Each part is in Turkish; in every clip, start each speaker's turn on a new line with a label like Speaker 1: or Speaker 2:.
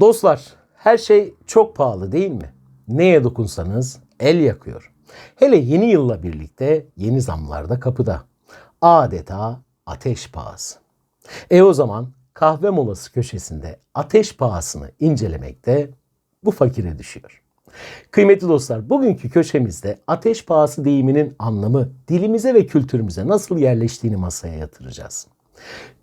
Speaker 1: Dostlar, her şey çok pahalı değil mi? Neye dokunsanız el yakıyor. Hele yeni yılla birlikte yeni zamlar da kapıda. Adeta ateş pahası. E o zaman kahve molası köşesinde ateş pahasını incelemekte bu fakire düşüyor. Kıymetli dostlar, bugünkü köşemizde ateş pahası deyiminin anlamı dilimize ve kültürümüze nasıl yerleştiğini masaya yatıracağız.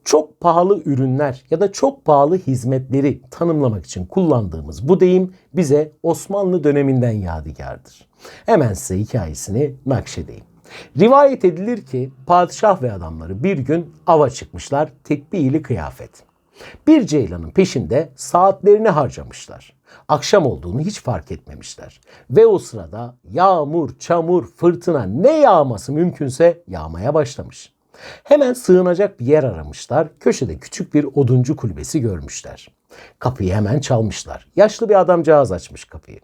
Speaker 1: Çok pahalı ürünler ya da çok pahalı hizmetleri tanımlamak için kullandığımız bu deyim bize Osmanlı döneminden yadigardır. Hemen size hikayesini nakşedeyim. Rivayet edilir ki padişah ve adamları bir gün ava çıkmışlar tekbiyeli kıyafet. Bir ceylanın peşinde saatlerini harcamışlar. Akşam olduğunu hiç fark etmemişler. Ve o sırada yağmur, çamur, fırtına ne yağması mümkünse yağmaya başlamış. Hemen sığınacak bir yer aramışlar. Köşede küçük bir oduncu kulübesi görmüşler. Kapıyı hemen çalmışlar. Yaşlı bir adamcağız açmış kapıyı.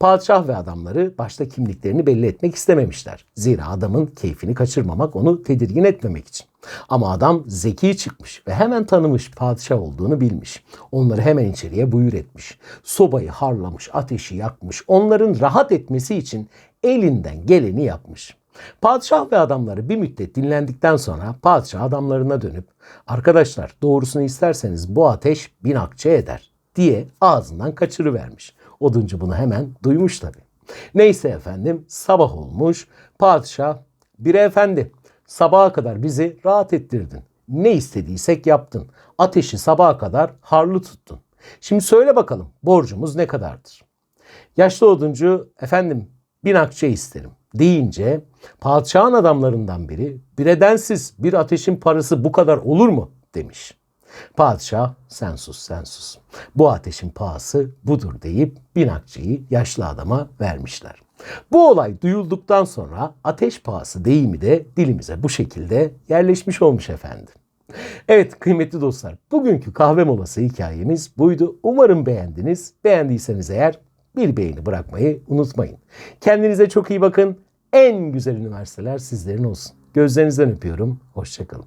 Speaker 1: Padişah ve adamları başta kimliklerini belli etmek istememişler. Zira adamın keyfini kaçırmamak, onu tedirgin etmemek için. Ama adam zeki çıkmış ve hemen tanımış padişah olduğunu bilmiş. Onları hemen içeriye buyur etmiş. Sobayı harlamış, ateşi yakmış. Onların rahat etmesi için elinden geleni yapmış. Padişah ve adamları bir müddet dinlendikten sonra padişah adamlarına dönüp arkadaşlar doğrusunu isterseniz bu ateş bin akçe eder diye ağzından kaçırıvermiş. Oduncu bunu hemen duymuş tabi. Neyse efendim sabah olmuş padişah bir efendi sabaha kadar bizi rahat ettirdin. Ne istediysek yaptın. Ateşi sabaha kadar harlı tuttun. Şimdi söyle bakalım borcumuz ne kadardır? Yaşlı oduncu efendim bin akçe isterim deyince padişahın adamlarından biri biredensiz bir ateşin parası bu kadar olur mu demiş. Padişah sen sus sen sus. Bu ateşin pahası budur deyip bin akçeyi yaşlı adama vermişler. Bu olay duyulduktan sonra ateş pahası deyimi de dilimize bu şekilde yerleşmiş olmuş efendim. Evet kıymetli dostlar bugünkü kahve molası hikayemiz buydu. Umarım beğendiniz. Beğendiyseniz eğer bir beğeni bırakmayı unutmayın. Kendinize çok iyi bakın. En güzel üniversiteler sizlerin olsun. Gözlerinizden öpüyorum. Hoşçakalın.